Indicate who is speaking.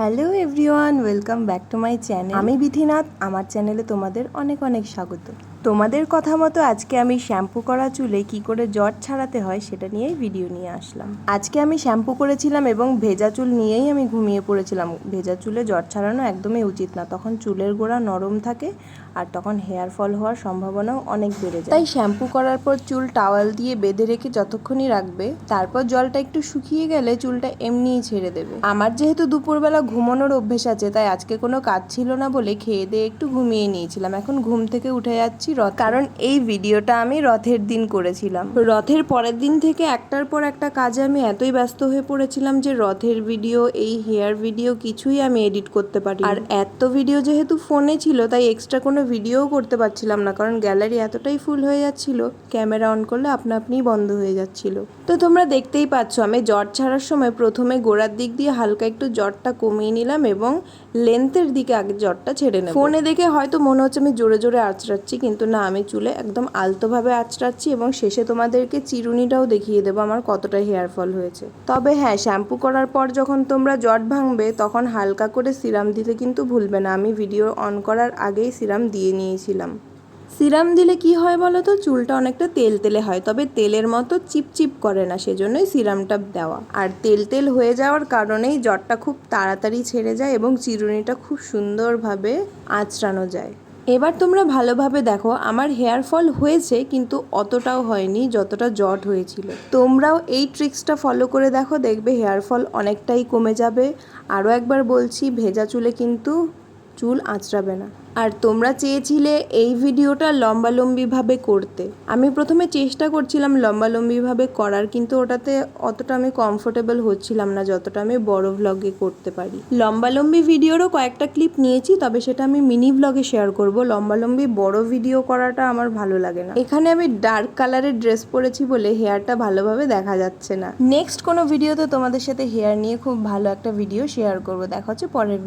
Speaker 1: Hello everyone, welcome back to my channel. আমি বিধিনাথ, আমার চ্যানেলে তোমাদের অনেক অনেক স্বাগত। তোমাদের কথা মতো আজকে আমি শ্যাম্পু করা চুলে কি করে জট ছাড়াতে হয় সেটা নিয়েই ভিডিও নিয়ে আসলাম। আজকে আমি শ্যাম্পু করেছিলাম এবং ভেজা চুল নিয়েই আমি ঘুমিয়ে পড়েছিলাম। ভেজা চুলে জট ছাড়ানো একদমই উচিত না, তখন চুলের গোড়া নরম থাকে আর তখন হেয়ার ফল হওয়ার সম্ভাবনাও অনেক বেড়ে যায়। তাই শ্যাম্পু করার পর চুল টাওয়াল দিয়ে বেঁধে রেখে যতক্ষণই রাখবে, তারপর জলটা একটু শুকিয়ে গেলে চুলটা এমনিই ছেড়ে দেবে। আমার যেহেতু দুপুরবেলা ঘুমানোর অভ্যেস আছে, তাই আজকে কোনো কাজ ছিল না বলে খেয়ে দিয়ে একটু ঘুমিয়ে নিয়েছিলাম। এখন ঘুম থেকে উঠে যাচ্ছি রথ। কারণ এই ভিডিওটা আমি রথের দিন করেছিলাম। রথের পরের দিন থেকে একটার পর একটা কাজে আমি এতই ব্যস্ত হয়ে পড়েছিলাম যে রথের ভিডিও, এই হেয়ার ভিডিও কিছুই আমি এডিট করতে পারি আর এত ভিডিও যেহেতু ফোনে ছিল, তাই এক্সট্রা কোনো ভিডিও করতে পারছিলাম না, কারণ গ্যালারি এতটাই ফুল হয়ে যাচ্ছিল, ক্যামেরা অন করলে আপনা আপনিই বন্ধ হয়ে যাচ্ছিল। তো তোমরা দেখতেই পাচ্ছ, আমি জ্বর ছাড়ার সময় প্রথমে গোড়ার দিক দিয়ে হালকা একটু জটটা কমিয়ে নিলাম এবং লেন্থের দিকে আগে জটটা ছেড়ে নেব। ফোনে দেখে হয়তো মনে হচ্ছে আমি জোরে জোরে আঁচড়াচ্ছি, কিন্তু না, আমি চুলে একদম আলতোভাবে আঁচড়াচ্ছি এবং শেষে তোমাদেরকে চিরুনিটাও দেখিয়ে দেবো আমার কতটা হেয়ার ফল হয়েছে। তবে হ্যাঁ শ্যাম্পু করার পর যখন তোমরা জট ভাঙবে, তখন হালকা করে সিরাম দিতে কিন্তু ভুলবে না। আমি ভিডিও অন করার আগেই সিরাম দিয়ে নিয়েছিলাম। সিরাম দিলে কি হয় বলো তো? চুলটা অনেকটা তেল তেলে হয়, তবে তেলের মতো চিপচিপ করে না, সেজন্যই সিরামটা দেওয়া। আর তেল তেল হয়ে যাওয়ার কারণেই জ্বরটা খুব তাড়াতাড়ি ছেড়ে যায় এবং চিরুনিটা খুব সুন্দরভাবে আঁচড়ানো যায়। এবার তোমরা ভালোভাবে দেখো, আমার হেয়ার ফল হয়েছে কিন্তু অতটাও হয়নি যতটা জট হয়েছিল। তোমরাও এই ট্রিক্সটা ফলো করে দেখো, দেখবে হেয়ার ফল অনেকটাই কমে যাবে। আরও একবার বলছি, ভেজা চুলে কিন্তু চুল আঁচড়াবে না। আর তোমরা চেয়েছিলে এই ভিডিওটা লম্বালম্বিভাবে করতে। আমি প্রথমে চেষ্টা করছিলাম লম্বালম্বিভাবে করার, কিন্তু ওটাতে অতটা আমি কমফোর্টেবল হচ্ছিলাম না, যতটা আমি বড় ভ্লগে করতে পারি। লম্বালম্বি ভিডিওরও কয়েকটা ক্লিপ নিয়েছি, তবে সেটা আমি মিনি ভ্লগে শেয়ার করব। লম্বালম্বি বড় ভিডিও করাটা আমার ভালো লাগে না। এখানে আমি ডার্ক কালারের ড্রেস পরেছি বলে হেয়ারটা ভালোভাবে দেখা যাচ্ছে না। নেক্সট কোনো ভিডিওতে তোমাদের সাথে হেয়ার নিয়ে খুব ভালো একটা ভিডিও শেয়ার করব। দেখা হচ্ছে পরের